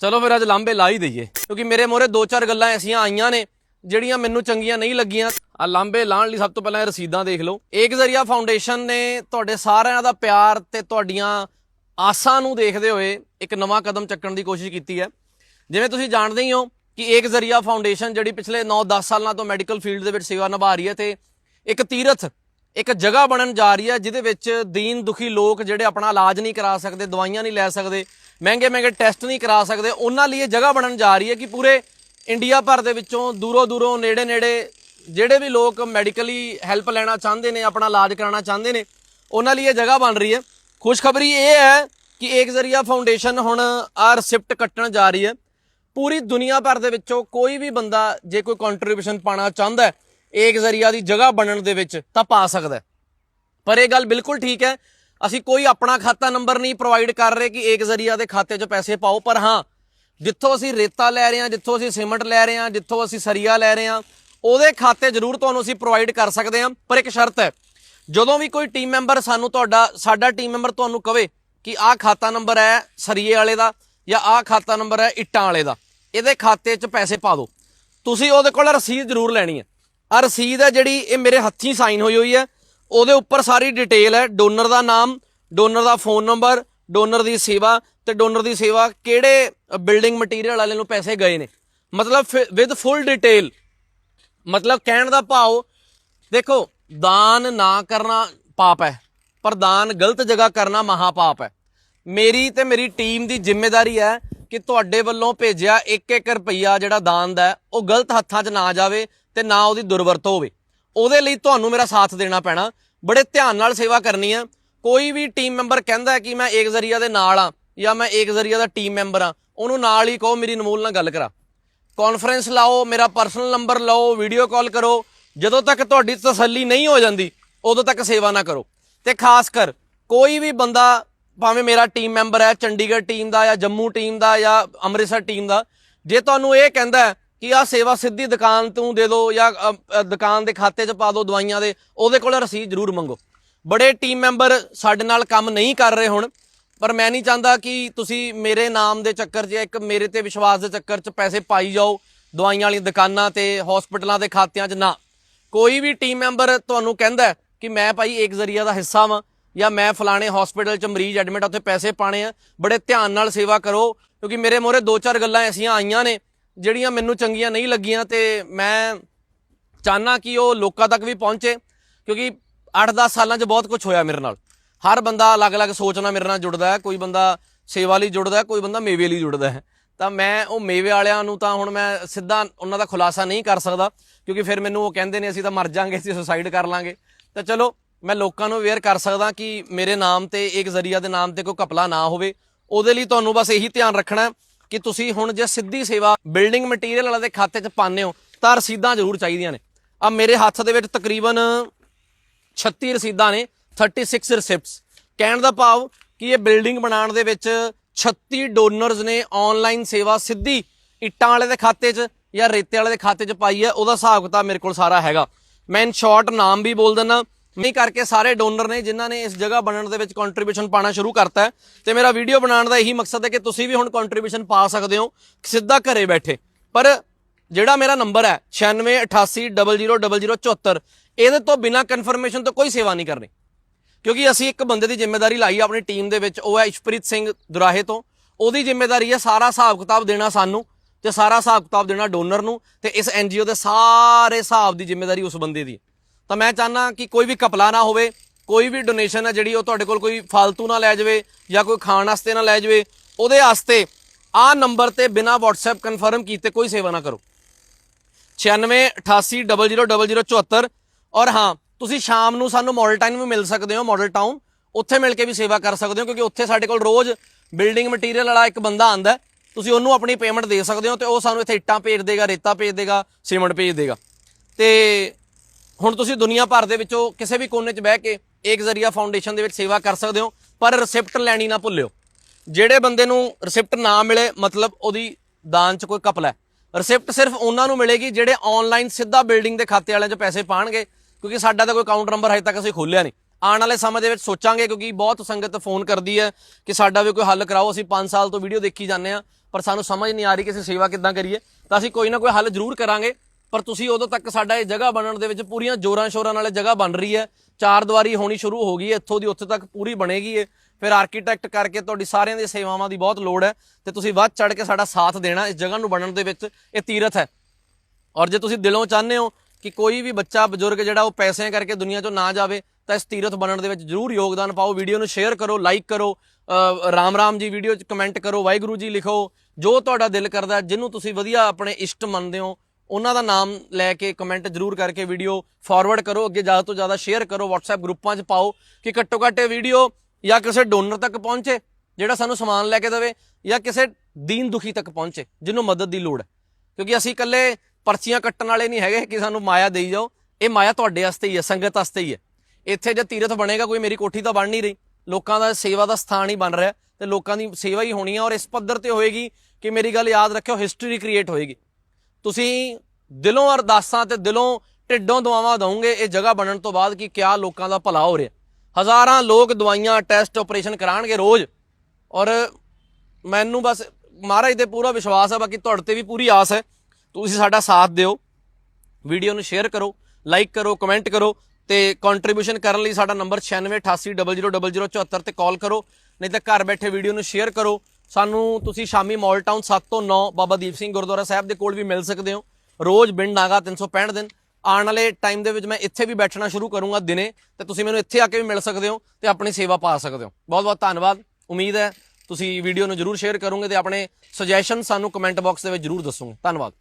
ਚਲੋ ਫਿਰ ਅੱਜ ਲਾਂਬੇ ਲਾ ਹੀ ਦਈਏ। ਕਿਉਂਕਿ ਮੇਰੇ ਮੋਰੇ ਦੋ ਚਾਰ ਗੱਲਾਂ ਐਸੀਆਂ ਆਈਆਂ ਨੇ, ਜਿਹੜੀਆਂ ਮੈਨੂੰ ਚੰਗੀਆਂ ਨਹੀਂ ਲੱਗੀਆਂ। ਆ ਲਾਂਬੇ ਲਾਣ ਲਈ ਸਭ ਤੋਂ ਪਹਿਲਾਂ ਰਸੀਦਾਂ ਦੇਖ ਲਓ। ਏਕ ਜ਼ਰੀਆ ਫਾਊਂਡੇਸ਼ਨ ਨੇ ਤੁਹਾਡੇ ਸਾਰਿਆਂ ਦਾ ਪਿਆਰ ਤੇ ਤੁਹਾਡੀਆਂ ਆਸਾਂ ਨੂੰ ਦੇਖਦੇ ਹੋਏ ਇੱਕ ਨਵਾਂ ਕਦਮ ਚੱਕਣ ਦੀ ਕੋਸ਼ਿਸ਼ ਕੀਤੀ ਹੈ। ਜਿਵੇਂ ਤੁਸੀਂ ਜਾਣਦੇ ਹੀ ਹੋ ਕਿ ਏਕ ਜ਼ਰੀਆ ਫਾਊਂਡੇਸ਼ਨ, ਜਿਹੜੀ ਪਿਛਲੇ 9-10 ਸਾਲਾਂ ਤੋਂ ਮੈਡੀਕਲ ਫੀਲਡ ਦੇ ਵਿੱਚ ਸੇਵਾ ਨਿਭਾ ਰਹੀ ਹੈ ਤੇ ਇੱਕ ਤੀਰਥ, ਇੱਕ ਜਗ੍ਹਾ ਬਣਨ ਜਾ ਰਹੀ ਹੈ, ਜਿਹਦੇ ਵਿੱਚ ਦੀਨ ਦੁਖੀ ਲੋਕ ਜਿਹੜੇ ਆਪਣਾ ਇਲਾਜ ਨਹੀਂ ਕਰਾ ਸਕਦੇ, ਦਵਾਈਆਂ ਨਹੀਂ ਲੈ ਸਕਦੇ ਮਹਿੰਗੇ ਮਹਿੰਗੇ ਟੈਸਟ ਨਹੀਂ ਕਰਾ ਸਕਦੇ। ਉਹਨਾਂ ਲਈ ਇਹ ਜਗ੍ਹਾ ਬਣਨ ਜਾ ਰਹੀ ਹੈ ਕਿ ਪੂਰੇ ਇੰਡੀਆ ਭਰ ਦੇ ਵਿੱਚੋਂ ਦੂਰੋਂ ਦੂਰੋਂ ਨੇੜੇ ਨੇੜੇ ਜਿਹੜੇ ਵੀ ਲੋਕ ਮੈਡੀਕਲੀ ਹੈਲਪ ਲੈਣਾ ਚਾਹੁੰਦੇ ਨੇ, ਆਪਣਾ ਇਲਾਜ ਕਰਾਉਣਾ ਚਾਹੁੰਦੇ ਨੇ, ਉਹਨਾਂ ਲਈ ਇਹ ਜਗ੍ਹਾ ਬਣ ਰਹੀ ਹੈ। ਖੁਸ਼ਖਬਰੀ ਇਹ ਹੈ ਕਿ ਏਕ ਜ਼ਰੀਆ ਫਾਊਂਡੇਸ਼ਨ ਹੁਣ ਆ ਰਿਸਿਪਟ ਕੱਟਣ ਜਾ ਰਹੀ ਹੈ। ਪੂਰੀ ਦੁਨੀਆ ਭਰ ਦੇ ਵਿੱਚੋਂ ਕੋਈ ਵੀ ਬੰਦਾ ਜੇ ਕੋਈ ਕੰਟਰੀਬਿਊਸ਼ਨ ਪਾਣਾ ਚਾਹੁੰਦਾ ਹੈ, ਏਕ ਜ਼ਰੀਆ ਦੀ ਜਗ੍ਹਾ ਬਣਨ ਦੇ ਵਿੱਚ ਤਾਂ ਪਾ ਸਕਦਾ ਪਰ ਇਹ ਗੱਲ ਬਿਲਕੁਲ ਠੀਕ ਹੈ ਅਸੀਂ ਕੋਈ ਆਪਣਾ ਖਾਤਾ ਨੰਬਰ ਨਹੀਂ ਪ੍ਰੋਵਾਈਡ ਕਰ ਰਹੇ ਕਿ ਏਕ ਜ਼ਰੀਆ ਦੇ ਖਾਤੇ 'ਚ ਪੈਸੇ ਪਾਓ, ਪਰ ਹਾਂ, ਜਿੱਥੋਂ ਅਸੀਂ ਰੇਤਾ ਲੈ ਰਹੇ ਹਾਂ, ਜਿੱਥੋਂ ਅਸੀਂ ਸੀਮੈਂਟ ਲੈ ਰਹੇ ਹਾਂ, ਜਿੱਥੋਂ ਅਸੀਂ ਸਰੀਆ ਲੈ ਰਹੇ ਹਾਂ, ਉਹਦੇ ਖਾਤੇ ਜ਼ਰੂਰ ਤੁਹਾਨੂੰ ਅਸੀਂ ਪ੍ਰੋਵਾਈਡ ਕਰ ਸਕਦੇ ਹਾਂ। ਪਰ ਇੱਕ ਸ਼ਰਤ ਹੈ, ਜਦੋਂ ਵੀ ਕੋਈ ਟੀਮ ਮੈਂਬਰ ਸਾਨੂੰ ਤੁਹਾਡਾ, ਸਾਡਾ ਟੀਮ ਮੈਂਬਰ ਤੁਹਾਨੂੰ ਕਵੇ ਕਿ ਆਹ ਖਾਤਾ ਨੰਬਰ ਹੈ ਸਰੀਏ ਵਾਲੇ ਦਾ ਜਾਂ ਆਹ ਖਾਤਾ ਨੰਬਰ ਹੈ ਇੱਟਾਂ ਵਾਲੇ ਦਾ, ਇਹਦੇ ਖਾਤੇ 'ਚ ਪੈਸੇ ਪਾ ਦਿਓ। ਤੁਸੀਂ ਉਹਦੇ ਕੋਲ ਰਸੀਦ ਜ਼ਰੂਰ ਲੈਣੀ ਹੈ। ਆ ਰਸੀਦ ਹੈ ਜਿਹੜੀ ਇਹ ਮੇਰੇ ਹੱਥੀਂ ਸਾਈਨ ਹੋਈ ਹੋਈ ਹੈ। ਉਹਦੇ ਉੱਪਰ ਸਾਰੀ ਡਿਟੇਲ ਹੈ। ਡੋਨਰ ਦਾ ਨਾਮ ਡੋਨਰ ਦਾ ਫੋਨ ਨੰਬਰ ਡੋਨਰ ਦੀ ਸੇਵਾ ਤੇ ਡੋਨਰ ਦੀ ਸੇਵਾ ਕਿਹੜੇ ਬਿਲਡਿੰਗ ਮਟੀਰੀਅਲ ਵਾਲੇ ਨੂੰ ਪੈਸੇ ਗਏ ਨੇ। ਮਤਲਬ ਵਿਦ ਫੁੱਲ ਡਿਟੇਲ ਮਤਲਬ ਕਹਿਣ ਦਾ ਭਾਵ, ਦੇਖੋ, ਦਾਨ ਨਾ ਕਰਨਾ ਪਾਪ ਹੈ, ਪਰ ਦਾਨ ਗਲਤ ਜਗ੍ਹਾ ਕਰਨਾ ਮਹਾ ਪਾਪ ਹੈ। ਮੇਰੀ ਤੇ ਮੇਰੀ ਟੀਮ ਦੀ ਜ਼ਿੰਮੇਵਾਰੀ ਹੈ ਕਿ ਤੁਹਾਡੇ ਵੱਲੋਂ ਭੇਜਿਆ 1-1 ਰੁਪਈਆ ਜਿਹੜਾ ਦਾਨ ਦਾ ਉਹ ਗਲਤ ਹੱਥਾਂ 'ਚ ਨਾ ਜਾਵੇ ਤੇ ਨਾ ਉਹਦੀ ਦੁਰਵਰਤੋਂ ਹੋਵੇ। ਉਹਦੇ ਲਈ ਤੁਹਾਨੂੰ ਮੇਰਾ ਸਾਥ ਦੇਣਾ ਪੈਣਾ। ਬੜੇ ਧਿਆਨ ਨਾਲ ਸੇਵਾ ਕਰਨੀ ਹੈ ਕੋਈ ਵੀ ਟੀਮ ਮੈਂਬਰ ਕਹਿੰਦਾ ਕਿ ਮੈਂ ਏਕ ਜ਼ਰੀਆ ਦੇ ਨਾਲ ਆ ਜਾਂ ਮੈਂ ਏਕ ਜ਼ਰੀਆ ਦਾ ਟੀਮ ਮੈਂਬਰ ਆ, ਉਹਨੂੰ ਨਾਲ ਹੀ ਕਹੋ, ਮੇਰੀ ਅਨਮੋਲ ਨਾਲ ਗੱਲ ਕਰਾ। ਕਾਨਫਰੰਸ ਲਾਓ, ਮੇਰਾ ਪਰਸਨਲ ਨੰਬਰ ਲਓ ਵੀਡੀਓ ਕਾਲ ਕਰੋ। ਜਦੋਂ ਤੱਕ ਤੁਹਾਡੀ ਤਸੱਲੀ ਨਹੀਂ ਹੋ ਜਾਂਦੀ, ਉਦੋਂ ਤੱਕ ਸੇਵਾ ਨਾ ਕਰੋ। ਤੇ ਖਾਸ ਕਰ, ਕੋਈ ਵੀ ਬੰਦਾ, ਭਾਵੇਂ ਮੇਰਾ ਟੀਮ ਮੈਂਬਰ ਹੈ, ਚੰਡੀਗੜ੍ਹ ਟੀਮ ਦਾ ਜਾਂ ਜੰਮੂ ਟੀਮ ਦਾ ਜਾਂ ਅੰਮ੍ਰਿਤਸਰ ਟੀਮ ਦਾ, ਜੇ ਤੁਹਾਨੂੰ ਇਹ ਕਹਿੰਦਾ ਕਿ ਆਹ ਸੇਵਾ ਸਿੱਧੀ ਦੁਕਾਨ ਤੋਂ ਦੇ ਦਿਓ ਜਾਂ ਦੁਕਾਨ ਦੇ ਖਾਤੇ 'ਚ ਪਾ ਦਿਓ ਦਵਾਈਆਂ ਦੇ, ਉਹਦੇ ਕੋਲ ਰਸੀਦ ਜ਼ਰੂਰ ਮੰਗੋ। ਬੜੇ ਟੀਮ ਮੈਂਬਰ ਸਾਡੇ ਨਾਲ ਕੰਮ ਨਹੀਂ ਕਰ ਰਹੇ ਹੁਣ, ਪਰ ਮੈਂ ਨਹੀਂ ਚਾਹੁੰਦਾ ਕਿ ਤੁਸੀਂ ਮੇਰੇ ਨਾਮ ਦੇ ਚੱਕਰ 'ਚ ਇੱਕ ਮੇਰੇ ਤੇ ਵਿਸ਼ਵਾਸ ਦੇ ਚੱਕਰ 'ਚ ਪੈਸੇ ਪਾਈ ਜਾਓ, ਦਵਾਈਆਂ ਵਾਲੀਆਂ ਦੁਕਾਨਾਂ ਤੇ ਹਸਪੀਟਲਾਂ ਦੇ ਖਾਤਿਆਂ 'ਚ ਨਾ। ਕੋਈ ਵੀ ਟੀਮ ਮੈਂਬਰ ਤੁਹਾਨੂੰ ਕਹਿੰਦਾ ਕਿ ਮੈਂ ਭਾਈ ਇੱਕ ਜ਼ਰੀਆ ਦਾ ਹਿੱਸਾ ਵਾਂ ਜਾਂ ਮੈਂ ਫਲਾਣੇ ਹਸਪੀਟਲ 'ਚ ਮਰੀਜ਼ ਐਡਮਿਟ ਆ, ਉੱਥੇ ਪੈਸੇ ਪਾਣੇ ਆ, ਬੜੇ ਧਿਆਨ ਨਾਲ ਸੇਵਾ ਕਰੋ, ਕਿਉਂਕਿ ਮੇਰੇ ਮੋਰੇ ਦੋ ਚਾਰ ਗੱਲਾਂ ਐਸੀਆਂ ਆਈਆਂ ਨੇ ਜਿਹੜੀਆਂ ਮੈਨੂੰ ਚੰਗੀਆਂ ਨਹੀਂ ਲੱਗੀਆਂ ਤੇ ਮੈਂ ਚਾਹਨਾ ਕਿ ਉਹ ਲੋਕਾਂ ਤੱਕ ਵੀ ਪਹੁੰਚੇ, ਕਿਉਂਕਿ 8-10 ਸਾਲਾਂ 'ਚ ਬਹੁਤ ਕੁਝ ਹੋਇਆ ਮੇਰੇ ਨਾਲ। ਹਰ ਬੰਦਾ ਅਲੱਗ-ਅਲੱਗ ਸੋਚ ਨਾਲ ਮੇਰੇ ਨਾਲ ਜੁੜਦਾ ਹੈ, ਕੋਈ ਬੰਦਾ ਸੇਵਾ ਲਈ ਜੁੜਦਾ ਹੈ, ਕੋਈ ਬੰਦਾ ਮੇਵੇ ਲਈ ਜੁੜਦਾ ਹੈ। ਤਾਂ ਮੈਂ ਉਹ ਮੇਵੇ ਵਾਲਿਆਂ ਨੂੰ ਤਾਂ ਹੁਣ ਮੈਂ ਸਿੱਧਾ ਉਹਨਾਂ ਦਾ ਖੁਲਾਸਾ ਨਹੀਂ ਕਰ ਸਕਦਾ, ਕਿਉਂਕਿ ਫਿਰ ਮੈਨੂੰ ਉਹ ਕਹਿੰਦੇ ਨੇ ਅਸੀਂ ਤਾਂ ਮਰ ਜਾਾਂਗੇ, ਅਸੀਂ ਸੁਸਾਈਡ ਕਰ ਲਾਂਗੇ। ਤਾਂ ਚਲੋ, ਮੈਂ ਲੋਕਾਂ ਨੂੰ ਅਵੇਅਰ ਕਰ ਸਕਦਾ ਕਿ ਮੇਰੇ ਨਾਮ ਤੇ ਇੱਕ ਜ਼ਰੀਆ ਦੇ ਨਾਮ ਤੇ ਕੋਈ ਕਪਲਾ ਨਾ ਹੋਵੇ, ਉਹਦੇ ਲਈ ਤੁਹਾਨੂੰ ਬਸ ਇਹੀ ਧਿਆਨ ਰੱਖਣਾ ਹੈ ਕਿ ਤੁਸੀਂ ਹੁਣ ਜੇ ਸਿੱਧੀ ਸੇਵਾ ਬਿਲਡਿੰਗ ਮਟੀਰੀਅਲ ਵਾਲੇ ਦੇ ਖਾਤੇ 'ਚ ਪਾਉਂਦੇ ਹੋ, ਤਾਂ ਰਸੀਦਾਂ ਜ਼ਰੂਰ ਚਾਹੀਦੀਆਂ ਨੇ। ਆ ਮੇਰੇ ਹੱਥ ਦੇ ਵਿੱਚ ਤਕਰੀਬਨ 36 ਰਸੀਦਾਂ ਨੇ 36 ਰਿਸਿਪਟਸ ਕਹਿਣ ਦਾ ਭਾਵ ਕਿ ਇਹ ਬਿਲਡਿੰਗ ਬਣਾਉਣ ਦੇ ਵਿੱਚ 36 ਡੋਨਰਸ ਨੇ ਆਨਲਾਈਨ ਸੇਵਾ ਸਿੱਧੀ ਇੱਟਾਂ ਵਾਲੇ ਦੇ ਖਾਤੇ 'ਚ ਜਾਂ ਰੇਤੇ ਵਾਲੇ ਦੇ ਖਾਤੇ 'ਚ ਪਾਈ ਹੈ, ਉਹਦਾ ਹਿਸਾਬ ਕਿਤਾਬ ਮੇਰੇ ਕੋਲ ਸਾਰਾ ਹੈਗਾ। ਮੈਂ ਇਨ ਸ਼ਾਰਟ ਨਾਮ ਵੀ ਬੋਲ ਦਿੰਦਾ ਨਹੀਂ ਕਰਕੇ ਸਾਰੇ ਡੋਨਰ ਨੇ ਜਿਨ੍ਹਾਂ ਨੇ ਇਸ ਜਗ੍ਹਾ ਬਣਨ ਦੇ ਵਿੱਚ ਕੰਟਰੀਬਿਊਸ਼ਨ ਪਾਣਾ ਸ਼ੁਰੂ ਕਰਤਾ ਹੈ। ਤੇ ਮੇਰਾ ਵੀਡੀਓ ਬਣਾਉਣ ਦਾ ਇਹੀ ਮਕਸਦ ਹੈ ਕਿ ਤੁਸੀਂ ਵੀ ਹੁਣ ਕੰਟਰੀਬਿਊਸ਼ਨ ਪਾ ਸਕਦੇ ਹੋ, ਸਿੱਧਾ ਘਰੇ ਬੈਠੇ। ਪਰ ਜਿਹੜਾ ਮੇਰਾ ਨੰਬਰ ਹੈ 9688000074 ਇਹਦੇ ਤੋਂ ਬਿਨਾ ਕਨਫਰਮੇਸ਼ਨ ਤੋਂ ਕੋਈ ਸੇਵਾ ਨਹੀਂ ਕਰਨੀ। ਕਿਉਂਕਿ ਅਸੀਂ ਇੱਕ ਬੰਦੇ ਦੀ ਜ਼ਿੰਮੇਵਾਰੀ ਲਾਈ ਆ ਆਪਣੀ ਟੀਮ ਦੇ ਵਿੱਚ, ਉਹ ਹੈ ਇਸ਼ਪ੍ਰੀਤ ਸਿੰਘ ਦੁਰਾਹੇ ਤੋਂ। ਉਹਦੀ ਜ਼ਿੰਮੇਵਾਰੀ ਹੈ ਸਾਰਾ ਹਿਸਾਬ ਕਿਤਾਬ ਦੇਣਾ ਸਾਨੂੰ ਤੇ ਸਾਰਾ ਹਿਸਾਬ ਕਿਤਾਬ ਦੇਣਾ ਡੋਨਰ ਨੂੰ ਤੇ ਇਸ ਐਨਜੀਓ ਦੇ ਸਾਰੇ ਹਿਸਾਬ ਦੀ ਜ਼ਿੰਮੇਵਾਰੀ ਉਸ ਬੰਦੇ ਦੀ ਤਾਂ ਮੈਂ ਚਾਹਨਾ ਕਿ ਕੋਈ ਵੀ ਕਪਲਾ ਨਾ ਹੋਵੇ, ਕੋਈ ਵੀ ਡੋਨੇਸ਼ਨ ਹੈ ਜਿਹੜੀ ਉਹ ਤੁਹਾਡੇ ਕੋਲ ਕੋਈ ਫालतू ਨਾ ਲੈ ਜਾਵੇ ਜਾਂ ਕੋਈ ਖਾਣ ਵਾਸਤੇ ਨਾ ਲੈ ਜਾਵੇ, ਉਹਦੇ ਵਾਸਤੇ ਆਹ ਨੰਬਰ ਤੇ ਬਿਨਾ WhatsApp ਕਨਫਰਮ ਕੀਤੇ ਕੋਈ ਸੇਵਾ ਨਾ ਕਰੋ। 9688000074 ਔਰ ਹਾਂ, ਤੁਸੀਂ ਸ਼ਾਮ ਨੂੰ ਸਾਨੂੰ ਮਾਡਲ ਟਾਊਨ ਵੀ ਮਿਲ ਸਕਦੇ ਹੋ ਮਾਡਲ ਟਾਊਨ ਉੱਥੇ ਮਿਲ ਕੇ ਵੀ ਸੇਵਾ ਕਰ ਸਕਦੇ ਹੋ, ਕਿਉਂਕਿ ਉੱਥੇ ਸਾਡੇ ਕੋਲ ਰੋਜ਼ ਬਿਲਡਿੰਗ ਮਟੀਰੀਅਲ ਵਾਲਾ ਇੱਕ ਬੰਦਾ ਆਂਦਾ ਤੁਸੀਂ ਉਹਨੂੰ ਆਪਣੀ ਪੇਮੈਂਟ ਦੇ ਸਕਦੇ ਹੋ ਤੇ ਉਹ ਸਾਨੂੰ ਇੱਥੇ ਇੱਟਾਂ ਭੇਜ ਦੇਗਾ, ਰੇਤਾ ਭੇਜ ਦੇਗਾ ਸੀਮੈਂਟ ਭੇਜ ਦੇਗਾ। ਤੇ ਹੁਣ ਤੁਸੀਂ ਦੁਨੀਆ ਭਰ ਦੇ ਵਿੱਚੋਂ ਕਿਸੇ ਵੀ ਕੋਨੇ 'ਚ ਬਹਿ ਕੇ ਏਕ ਜ਼ਰੀਆ ਫਾਊਂਡੇਸ਼ਨ ਦੇ ਵਿੱਚ ਸੇਵਾ ਕਰ ਸਕਦੇ ਹੋ, ਪਰ ਰਿਸਿਪਟ ਲੈਣੀ ਨਾ ਭੁੱਲਿਓ। ਜਿਹੜੇ ਬੰਦੇ ਨੂੰ ਰਿਸਿਪਟ ਨਾ ਮਿਲੇ, ਮਤਲਬ ਉਹਦੀ ਦਾਨ 'ਚ ਕੋਈ ਕਪਲ ਹੈ। ਰਿਸਿਪਟ ਸਿਰਫ ਉਹਨਾਂ ਨੂੰ ਮਿਲੇਗੀ ਜਿਹੜੇ ਆਨਲਾਈਨ ਸਿੱਧਾ ਬਿਲਡਿੰਗ ਦੇ ਖਾਤੇ ਵਾਲਿਆਂ 'ਚ ਪੈਸੇ ਪਾਣਗੇ, ਕਿਉਂਕਿ ਸਾਡਾ ਤਾਂ ਕੋਈ ਅਕਾਊਂਟ ਨੰਬਰ ਹਜੇ ਤੱਕ ਅਸੀਂ ਖੋਲਿਆ ਨਹੀਂ। ਆਉਣ ਵਾਲੇ ਸਮੇਂ ਦੇ ਵਿੱਚ ਸੋਚਾਂਗੇ, ਕਿਉਂਕਿ ਬਹੁਤ ਸੰਗਤ ਫੋਨ ਕਰਦੀ ਹੈ ਕਿ ਸਾਡਾ ਵੀ ਕੋਈ ਹੱਲ ਕਰਾਓ, ਅਸੀਂ 5 ਸਾਲ ਤੋਂ ਵੀਡੀਓ ਦੇਖੀ ਜਾਂਦੇ ਆ ਪਰ ਸਾਨੂੰ ਸਮਝ ਨਹੀਂ ਆ ਰਹੀ ਕਿ ਅਸੀਂ ਸੇਵਾ ਕਿੱਦਾਂ ਕਰੀਏ। ਤਾਂ ਅਸੀਂ ਕੋਈ ਨਾ ਕੋਈ ਹੱਲ ਜ਼ਰੂਰ ਕਰਾਂਗੇ। ਪਰ ਤੁਸੀਂ ਉਦੋਂ ਤੱਕ ਸਾਡਾ ਇਹ ਜਗ੍ਹਾ ਬਣਨ ਦੇ ਵਿੱਚ ਪੂਰੀਆਂ ਜੋਰਾਂ ਸ਼ੋਰਾਂ ਨਾਲ ਇਹ ਜਗ੍ਹਾ ਬਣ ਰਹੀ ਹੈ। ਚਾਰ ਦੀਵਾਰੀ ਹੋਣੀ ਸ਼ੁਰੂ ਹੋ ਗਈ ਹੈ। ਇੱਥੋਂ ਦੀ ਉੱਥੇ ਤੱਕ ਪੂਰੀ ਬਣੇਗੀ ਇਹ। ਫਿਰ ਆਰਕੀਟੈਕਟ ਕਰਕੇ ਤੁਹਾਡੀ ਸਾਰਿਆਂ ਦੀ ਸੇਵਾਵਾਂ ਦੀ ਬਹੁਤ ਲੋੜ ਹੈ ਤੇ ਤੁਸੀਂ ਵੱਧ ਚੜ ਕੇ ਸਾਡਾ ਸਾਥ ਦੇਣਾ ਇਸ ਜਗ੍ਹਾ ਨੂੰ ਬਣਨ ਦੇ ਵਿੱਚ ਇਹ ਤੀਰਥ ਹੈ। ਔਰ ਜੇ ਤੁਸੀਂ ਦਿਲੋਂ ਚਾਹੁੰਦੇ ਹੋ ਕਿ ਕੋਈ ਵੀ ਬੱਚਾ, ਬਜ਼ੁਰਗ ਜਿਹੜਾ ਉਹ ਪੈਸਿਆਂ ਕਰਕੇ ਦੁਨੀਆ ਚੋਂ ਨਾ ਜਾਵੇ, ਤਾਂ ਇਸ ਤੀਰਥ ਬਣਨ ਦੇ ਵਿੱਚ ਜਰੂਰ ਯੋਗਦਾਨ ਪਾਓ। ਵੀਡੀਓ ਨੂੰ ਸ਼ੇਅਰ ਕਰੋ ਲਾਈਕ ਕਰੋ ਰਾਮ ਰਾਮ ਜੀ ਵੀਡੀਓ 'ਚ ਕਮੈਂਟ ਕਰੋ, ਵਾਹਿਗੁਰੂ ਜੀ ਲਿਖੋ। ਜੋ ਤੁਹਾਡਾ ਦਿਲ ਕਰਦਾ, ਜਿਹਨੂੰ ਤੁਸੀਂ ਵਧੀਆ ਆਪਣੇ ਇਸ਼ਟ ਮੰਨਦੇ ਹੋ ਉਹਨਾਂ ਦਾ ਨਾਮ ਲੈ ਕੇ ਕਮੈਂਟ ਜਰੂਰ ਕਰਕੇ ਵੀਡੀਓ ਫਾਰਵਰਡ ਕਰੋ, ਅੱਗੇ ਜ਼ਿਆਦਾ ਤੋਂ ਜ਼ਿਆਦਾ ਸ਼ੇਅਰ ਕਰੋ, WhatsApp ਗਰੁੱਪਾਂ 'ਚ ਪਾਓ ਕਿ ਘੱਟੋ ਘੱਟ ਇਹ ਵੀਡੀਓ ਜਾਂ ਕਿਸੇ ਡੋਨਰ ਤੱਕ ਪਹੁੰਚੇ, ਜਿਹੜਾ ਸਾਨੂੰ ਸਮਾਨ ਲੈ ਕੇ ਦੇਵੇ, ਜਾਂ ਕਿਸੇ ਦੀਨ ਦੁਖੀ ਤੱਕ ਪਹੁੰਚੇ, ਜਿਹਨੂੰ ਮਦਦ ਦੀ ਲੋੜ ਹੈ। ਕਿਉਂਕਿ ਅਸੀਂ ਇਕੱਲੇ ਪਰਚੀਆਂ ਕੱਟਣ ਵਾਲੇ ਨਹੀਂ ਹੈਗੇ ਕਿ ਸਾਨੂੰ ਮਾਇਆ ਦੇਈ ਜਾਓ। ਇਹ ਮਾਇਆ ਤੁਹਾਡੇ ਵਾਸਤੇ ਹੀ ਹੈ, ਸੰਗਤ ਵਾਸਤੇ ਹੀ ਹੈ। ਇੱਥੇ ਜੇ ਤੀਰਥ ਬਣੇਗਾ, ਕੋਈ ਮੇਰੀ ਕੋਠੀ ਤਾਂ ਬਣ ਨਹੀਂ ਰਹੀ। ਲੋਕਾਂ ਦਾ ਸੇਵਾ ਦਾ ਸਥਾਨ ਹੀ ਬਣ ਰਿਹਾ ਤੇ ਲੋਕਾਂ ਦੀ ਸੇਵਾ ਹੀ ਹੋਣੀ ਹੈ ਔਰ ਇਸ ਪੱਧਰ ਤੇ ਹੋਏਗੀ ਕਿ ਮੇਰੀ ਗੱਲ ਯਾਦ ਰੱਖਿਓ ਹਿਸਟਰੀ ਕ੍ਰੀਏਟ ਹੋਏਗੀ। ਤੁਸੀਂ ਦਿਲੋਂ ਅਰਦਾਸਾਂ ਤੇ ਦਿਲੋਂ ਢਿੱਡੋਂ ਦੁਆਵਾਂ ਦਵੋਗੇ, ਇਹ ਜਗ੍ਹਾ ਬਣਨ ਤੋਂ ਬਾਅਦ ਕਿ ਕਿਆ ਲੋਕਾਂ ਦਾ ਭਲਾ ਹੋ ਰਿਹਾ। ਹਜ਼ਾਰਾਂ ਲੋਕ ਦਵਾਈਆਂ, ਟੈਸਟ ਆਪਰੇਸ਼ਨ ਕਰਾਣਗੇ ਰੋਜ਼। ਔਰ ਮੈਨੂੰ ਬਸ ਮਹਾਰਾਜ ਤੇ ਪੂਰਾ ਵਿਸ਼ਵਾਸ ਹੈ, ਬਾਕੀ ਤੁਹਾਡੇ ਤੇ ਵੀ ਪੂਰੀ ਆਸ ਹੈ। ਤੁਸੀਂ ਸਾਡਾ ਸਾਥ ਦਿਓ। ਵੀਡੀਓ ਨੂੰ ਸ਼ੇਅਰ ਕਰੋ, ਲਾਈਕ ਕਰੋ, ਕਮੈਂਟ ਕਰੋ ਤੇ ਕੰਟਰੀਬਿਊਸ਼ਨ ਕਰਨ ਲਈ ਸਾਡਾ ਨੰਬਰ 9688000074 ਤੇ ਕਾਲ ਕਰੋ। ਨਹੀਂ ਤਾਂ ਘਰ ਬੈਠੇ ਵੀਡੀਓ ਨੂੰ ਸ਼ੇਅਰ ਕਰੋ। ਸਾਨੂੰ ਤੁਸੀਂ ਸ਼ਾਮੀ ਮਾਲ ਟਾਊਨ 7 ਤੋਂ 9 ਬਾਬਾ ਦੀਪ ਸਿੰਘ ਗੁਰਦੁਆਰਾ ਸਾਹਿਬ ਦੇ ਕੋਲ ਵੀ ਮਿਲ ਸਕਦੇ ਹੋ। ਰੋਜ਼ ਬਿੰਡ ਨਾਗਾ 365 ਦਿਨ। ਆਉਣ ਵਾਲੇ ਟਾਈਮ ਦੇ ਵਿੱਚ ਮੈਂ ਇੱਥੇ ਵੀ ਬੈਠਣਾ ਸ਼ੁਰੂ ਕਰੂੰਗਾ ਦਿਨੇ। ਤੇ ਤੁਸੀਂ ਮੈਨੂੰ ਇੱਥੇ ਆ ਕੇ ਵੀ ਮਿਲ ਸਕਦੇ ਹੋ ਤੇ ਆਪਣੀ ਸੇਵਾ ਪਾ ਸਕਦੇ ਹੋ। ਬਹੁਤ ਬਹੁਤ ਧੰਨਵਾਦ। ਉਮੀਦ ਹੈ ਤੁਸੀਂ ਵੀਡੀਓ ਨੂੰ ਜਰੂਰ ਸ਼ੇਅਰ ਕਰੋਗੇ ਤੇ ਆਪਣੇ ਸੁਜੈਸ਼ਨ ਸਾਨੂੰ ਕਮੈਂਟ ਬਾਕਸ ਦੇ ਵਿੱਚ ਜਰੂਰ ਦੱਸੋਗੇ। ਧੰਨਵਾਦ।